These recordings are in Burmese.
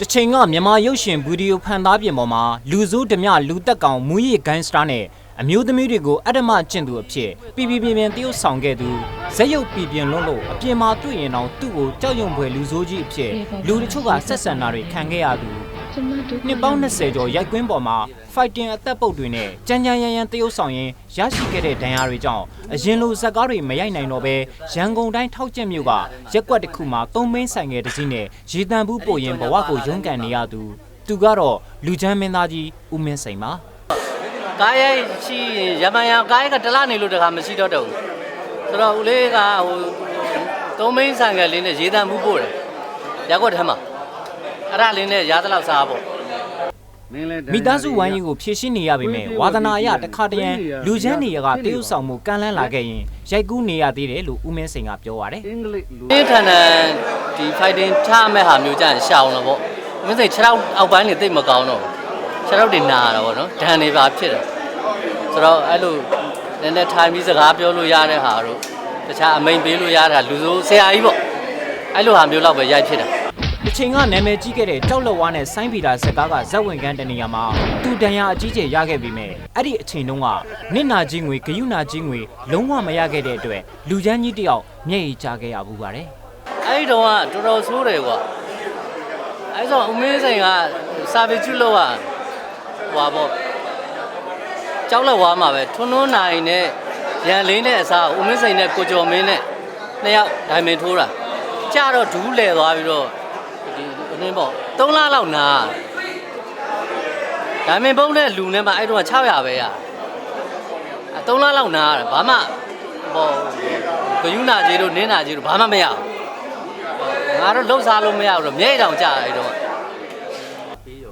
တချိန်ကမြန်မာရုပ်ရှင်ဗီဒီယိုဖန်သားပြင်ပေါ်မှာလူစိုးဓမြလူတက်ကောင်မူရစ်ဂိုင်းစတာနဲ့အမျိုးသမီးတွေကိုအဓမ္မကျင့်သူအဖြစ်ပြပြပြပြတရုပ်ဆောင်ခဲ့သူဇက်ရုပ်ပြပြလွန်းလို့အပြင်မှာတွေ့ရင်တော့သူ့ကိုကြောက်ရွံ့ဖွယ်လူစိုးကြီးအဖြစ်လူတချို့ကဆက်ဆံတာတွေခံခဲ့ရသူ နှစ်ပေါင်း20ကျော်ရိုက်ကွင်းပေါ်မှာ fighting အသက်ပုတ်တွေနဲ့ကြမ်းကြမ်းရမ်းရမ်းတရုပ်ဆောင်ရင်ရရှိခဲ့တဲ့ဒဏ်ရာတွေကြောင့်အရင်လိုဇက်ကားတွေမရိုက်နိုင်တော့ဘဲရန်ကုန်တိုင်းထောက်ကျက်မြို့ကရက်ကွက်တစ်ခုမှာသုံးမင်းဆိုင်ငယ်တစ်စီးနဲ့ရေတံဘူးပို့ရင်ဘဝကိုရုန်းကန်နေရသူသူကတော့လူချမ်းမင်းသားကြီးဦးမင်းစိန်ပါကားရိုက်ရှိရင်ရမန်ရံကားရိုက်ကတလားနေလို့တခါမရှိတော့တော့ဘူးဆိုတော့ဦးလေးကဟိုသုံးမင်းဆန်ကလေးနဲ့ရေတံမှုပို့တယ်ရက်ကွက်ထဲမှာ အဲ့ဒါလေးနဲ့ရားသလောက်စားပေါ့မိသားစုဝိုင်းရင်ကိုဖြည့်ရှင်းနေရပေမဲ့ဝါသနာအရတစ်ခါတရံလူချမ်းနေရကတရုပ်ဆောင်မှုကန့်လန့်လာခဲ့ရင်ရိုက်ကူးနေရသေးတယ်လို့ဦးမင်းစိန်ကပြောပါတယ်အင်္ဂလိပ်လူဒီထန်ထန်ဒီ fighting ချမဲ့ဟာမျိုးကြရင်ရှောင်တော့ပေါ့မင်းစိတ်6ရောက်အောက်ပိုင်းနေတိတ်မကောင်းတော့6ရောက်တွေနာတော့ဗောနော်ဒဏ်တွေပါဖြစ်တယ်ဆိုတော့အဲ့လိုနည်းနည်းထိုင်ပြီးစကားပြောလို့ရတဲ့ဟာတို့တခြားအမိန်ပေးလို့ရတာလူစိုးဆရာကြီးပေါ့အဲ့လိုဟာမျိုးတော့ပဲရိုက်ဖြစ်တယ် တစ်ချိန်ကနာမည်ကြီးခဲ့တဲ့ကြောက်လက်ဝါးနဲ့ဆိုင်းပီတာဇက်ကားကဇက်ဝင်ကန်းတနေရာမှာသူတန်ရာအကြီးကျယ်ရခဲ့ပြီးမဲ့အဲ့ဒီအချိန်တုန်းကနစ်နာချင်းငွေဂယုနာချင်းငွေလုံးဝမရခဲ့တဲ့အတွက်လူချမ်းကြီးတယောက်မျက်ရည်ကျခဲ့ရဘူးပါတယ်အဲ့ဒီတော့ကတော်တော်ဆိုးတယ်ကွာအဲ့ဆိုဦးမင်းစိန်ကစာပေကျွလို့ကဟွာပေါ့ကြောက်လက်ဝါးမှာပဲထွန်းထွန်းနိုင်နဲ့ရန်လင်းနဲ့အစားဦးမင်းစိန်နဲ့ကိုကျော်မင်းနဲ့နှစ်ယောက်ဒိုင်မင်ထိုးတာကြတော့ဒူးလဲသွားပြီးတော့ ဒီအင်းပေါ့3လလောက်နာဒိုင်မင်ပုံးတဲ့လူနဲ့မှအဲ့တော့600ပဲရအဲ3လလောက်နာရတယ်ဘာမှဟောဂယုနာကြီးတို့နင်းနာကြီးတို့ဘာမှမရဘူးငါတို့လှုပ်ရှားလို့မရဘူးတော့မျက်ရည်တောင်ကြာအဲ့တော့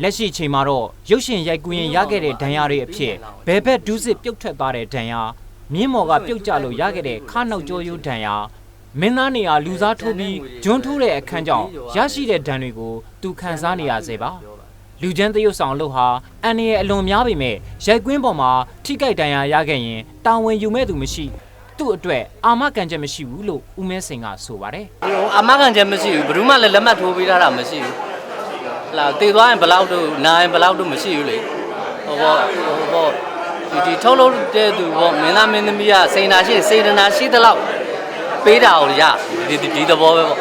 လက်ရှိချိန်မှာတော့ရုပ်ရှင်ရိုက်ကူးရင်ရခဲ့တဲ့ဒဏ်ရာတွေအဖြစ်ဘယ်ဘက်ဒူးစစ်ပြုတ်ထွက်သွားတဲ့ဒဏ်ရာမြင်းမော်ကပြုတ်ကျလို့ရခဲ့တဲ့ခါနောက်ကျော်ရိုးဒဏ်ရာ မင်းသားနေရာလူစားထိုးပြီးဂျွန်းထိုးတဲ့အခန်းကြောင့်ရရှိတဲ့ဒဏ်တွေကိုသူခံစားနေရစေပါလူချမ်းသရုပ်ဆောင်လို့ဟာအန်ရဲ့အလွန်များပေမဲ့ရိုက်ကွင်းပေါ်မှာထိကြိုက်ဒဏ်ရာရခဲ့ရင်တာဝန်ယူမဲ့သူမရှိသူ့အတွက်အာမခံချက်မရှိဘူးလို့ဦးမဲစင်ကဆိုပါတယ်ဟိုအမခံချက်မရှိဘူးဘယ်သူမှလည်းလက်မှတ်ထိုးပေးထားတာမရှိဘူးဟလာတည်သွားရင်ဘယ်လောက်တို့နာရင်ဘယ်လောက်တို့မရှိဘူးလေဟိုပေါ့ဟိုပေါ့ဒီဒီထုတ်လို့တဲ့သူပေါ့မင်းသားမင်းသမီးကစိန်နာရှိစေတနာရှိသလောက် ပေးတာကိုရဒီဒီဒီသဘောပဲပေါ့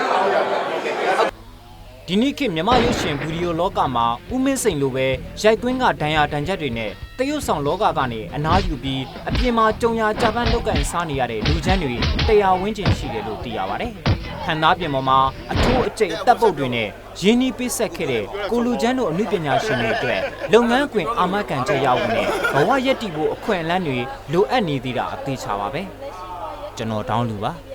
ဒီနေ့ခေတ်မြမရုပ်ရှင်ဗီဒီယိုလောကမှာဦးမင်းစိန်လိုပဲရိုက်ကွင်းကဒဏ်ရာဒဏ်ချက်တွေနဲ့တရုတ်ဆောင်လောကကနေအနားယူပြီးအပြင်မှာကြုံရကြပန်းလောက်ကင်စားနေရတဲ့လူချမ်းတွေတရားဝန်းကျင်ရှိတယ်လို့သိရပါတယ်။ခန္ဓာပြင်ပေါ်မှာအထိုးအကျိတ်အသက်ပုတ်တွေနဲ့ရင်းနှီးပိဆက်ခဲ့တဲ့ကိုလူချမ်းတို့အမှုပညာရှင်တွေအတွက်လုပ်ငန်းခွင်အာမခံချက်ရဖို့နဲ့ဘဝရည်တည်ဖို့အခွင့်အလမ်းတွေလိုအပ်နေသေးတာအသေးချပါပဲ။ကျွန်တော်တောင်းလူပါ။